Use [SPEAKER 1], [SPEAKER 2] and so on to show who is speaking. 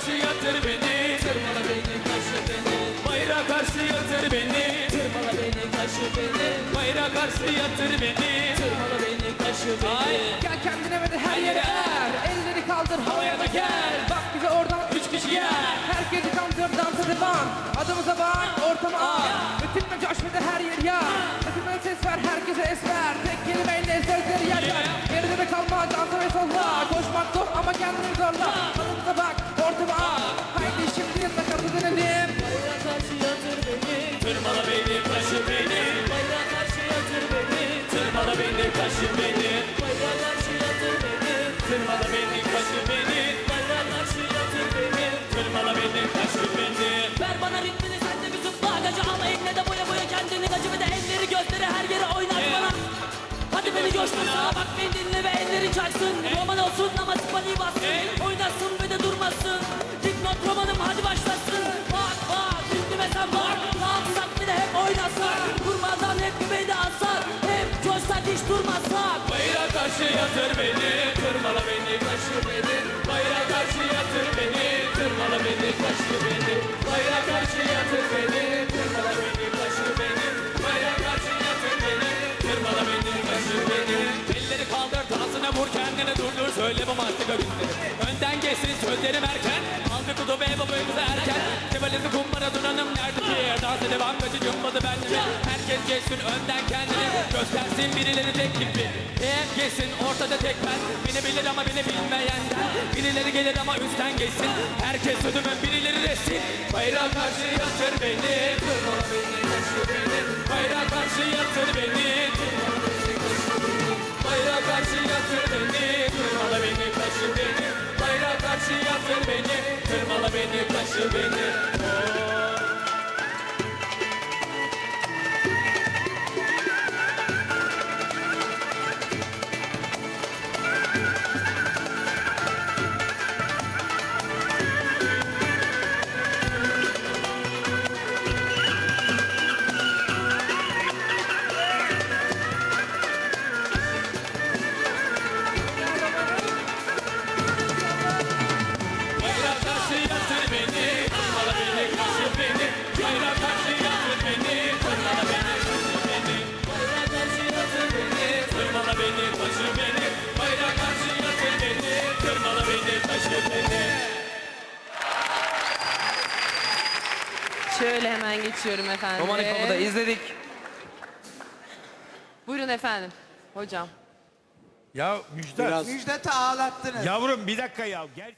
[SPEAKER 1] Karşı yatır beni.
[SPEAKER 2] Tırmala beni kaşı beni.
[SPEAKER 1] Bayrağa karşı yatır beni.
[SPEAKER 2] Tırmala beni kaşı beni.
[SPEAKER 1] Bayrağa karşı yatır beni.
[SPEAKER 2] Tırmala beni kaşı beni.
[SPEAKER 3] Gel kendine ve de her yere er. Elleri kaldır havaya da gel. Bak bize oradan
[SPEAKER 1] Üç kişi gel.
[SPEAKER 3] Herkesi kandır dansa devam Adımıza bak ortama al. Ritimle coş ve de her yer ya Ritimle ses ver herkese es ver. Tek kelimeyle sözleri yaşar Geride de kalma dansa ve solla Koşmak zor ama kendini zorla
[SPEAKER 1] Tırmala beni kaşı beni.
[SPEAKER 2] Bayrağa karşı yatır beni
[SPEAKER 1] Tırmala beni kaşı beni.
[SPEAKER 2] Bayrağa karşı yatır beni
[SPEAKER 1] Tırmala beni kaşı beni.
[SPEAKER 2] Bayrağa karşı yatır beni
[SPEAKER 1] Tırmala beni kaşı beni.
[SPEAKER 2] Ver bana ritmini sen de bir zıpla Gacı al eline de boya boya kendini Gacı ve de elleri gözleri her yere coşsak hiç durmazsak
[SPEAKER 1] Bayrağa karşı yatır beni Tırmala beni kaşı beni. Bayrağa karşı yatır beni Tırmala beni kaşı beni. Bayrağa karşı yatır beni Tırmala beni kaşı beni. Bayrağa karşı yatır beni Tırmala beni kaşı beni. Elleri kaldır dansına vur kendini durdur. Söyle bu mantıka günleri Önden geçsin sözlerim erken. Al bir kutu be babayımıza erken Kemalisi kumbara duranım nerede ki? Dansa devam göçü cımbadı bendine Herkes geçsin önden kendini. Göstersin birileri tek gibi Eğer geçsin ortada tek ben. Beni bilir ama beni bilmeyenden Birileri gelir ama üstten geçsin. Herkes sözümün birileri resim Bayrağa karşı yatır beni Kırmala beni kaşı beni. Bayrağa karşı yatır beni Bayrağa karşı yatır beni Kırmala beni kaşı beni. Bayrağa karşı yatır beni Kırmala beni kaşı beni beni beni beni beni beni
[SPEAKER 4] Şöyle hemen geçiyorum efendim.
[SPEAKER 5] Romanik Baba'da izledik.
[SPEAKER 4] Buyurun efendim. Hocam.
[SPEAKER 6] Ya Müjdat.
[SPEAKER 7] Müjdat'ı ağlattınız.
[SPEAKER 6] Yavrum bir dakika ya. Gel.